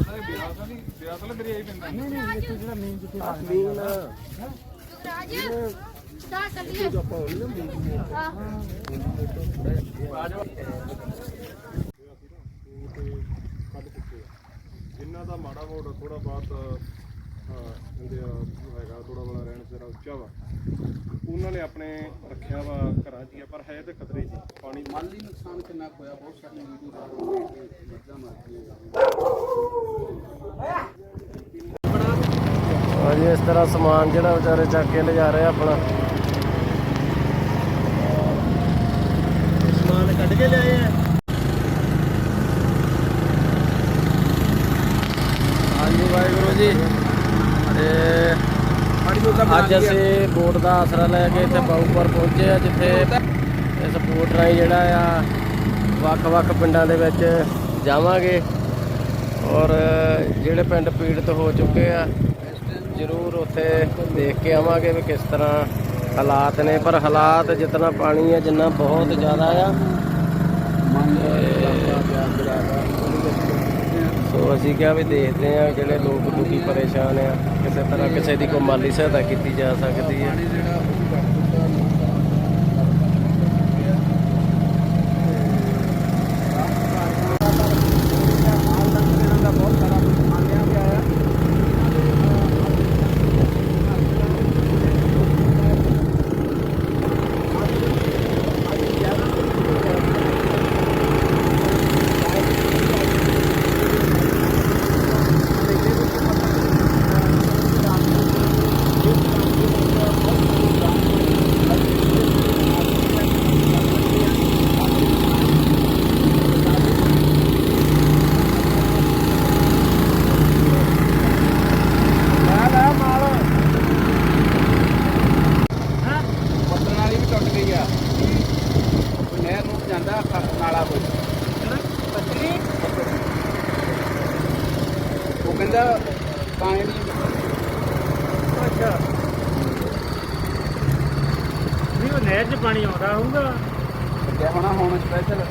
ਉਹਦਾ ਇਹ ਵਿਆਹ ਤਾਂ ਨਹੀਂ ਵਿਆਹ ਤਾਂ ਮੇਰੇ ਆਈ ਪੈਂਦਾ। ਨਹੀਂ ਨਹੀਂ ਇੱਥੇ ਜਿਹੜਾ ਮੇਨ ਜਿੱਥੇ ਮੀਨ ਰਾਜ ਦਾ ਚੱਲੀਏ। ਹਾਂ। ਜਿੰਨਾ ਦਾ ਮਾੜਾ ਮੋੜ ਥੋੜਾ ਬਹੁਤ ਕਹਿੰਦੇ ਆ ਹੈਗਾ ਥੋੜਾ ਬੜਾ ਰਹਿਣ ਸੇਰਾ ਉੱਚਾ ਵਾ ਉਹਨਾਂ ਨੇ ਆਪਣੇ ਰੱਖਿਆ ਵਾ ਘਰਾਂ 'ਚ ਪਰ ਹੈ ਤੇ ਖਤਰੇ 'ਚ। ਪਾਣੀ ਮਾਲੀ ਨੁਕਸਾਨ ਕਿੰਨਾ ਕੁ ਹੋਇਆ? ਬਹੁਤ ਸਾਰੀਆਂ ਵੀਡੀਓ ਹਾਂਜੀ ਇਸ ਤਰ੍ਹਾਂ ਸਮਾਨ ਜਿਹੜਾ ਵਿਚਾਰੇ ਚੱਕ ਕੇ ਲਿਜਾ ਰਹੇ ਆ ਆਪਣਾ। ਸਮਾਨ ਕੱਢ ਕੇ ਲਿਆਏ ਆ। ਹਾਂਜੀ ਵਾਹਿਗੁਰੂ ਜੀ। ਤੇ ਅੱਜ ਅਸੀਂ ਬੋਟ ਦਾ ਆਸਰਾ ਲੈ ਕੇ ਇੱਥੇ ਬਾਊਪਰ ਪਹੁੰਚੇ ਆ ਜਿੱਥੇ ਇਸ ਬੋਟ ਰਾਹੀਂ ਜਿਹੜਾ ਆ ਵੱਖ-ਵੱਖ ਪਿੰਡਾਂ ਦੇ ਵਿੱਚ ਜਾਵਾਂਗੇ। ਔਰ ਜਿਹੜੇ ਪਿੰਡ ਪੀੜਤ ਹੋ ਚੁੱਕੇ ਆ ਜ਼ਰੂਰ ਉੱਥੇ ਦੇਖ ਕੇ ਆਵਾਂਗੇ ਵੀ ਕਿਸ ਤਰ੍ਹਾਂ ਹਾਲਾਤ ਨੇ। ਪਰ ਹਾਲਾਤ ਜਿੰਨਾ ਪਾਣੀ ਹੈ ਜਿੰਨਾ ਬਹੁਤ ਜ਼ਿਆਦਾ ਆ। ਸੋ ਅਸੀਂ ਕਿਹਾ ਵੀ ਦੇਖਦੇ ਆ ਜਿਹੜੇ ਲੋਕ ਦੁਖੀ ਪਰੇਸ਼ਾਨ ਆ, ਕਿਸੇ ਤਰ੍ਹਾਂ ਕਿਸੇ ਦੀ ਕੋਈ ਮਾਲੀ ਸਹਾਇਤਾ ਕੀਤੀ ਜਾ ਸਕਦੀ ਹੈ ਟੁੱਟ ਗਈ ਆ। ਕੋਈ ਨਹਿਰ ਨੂੰ ਜਾਂਦਾ ਨਾਲਾ ਕੋਈ। ਪੱਤਰੀ ਉਹ ਕਹਿੰਦਾ ਪਾਣੀ ਅੱਛਾ। ਨਹੀਂ ਉਹ ਨਹਿਰ 'ਚ ਪਾਣੀ ਆਉਂਦਾ ਹੋਊਗਾ। ਕਿਹਾ ਹੋਣਾ ਹੁਣ ਸਪੈਸ਼ਲ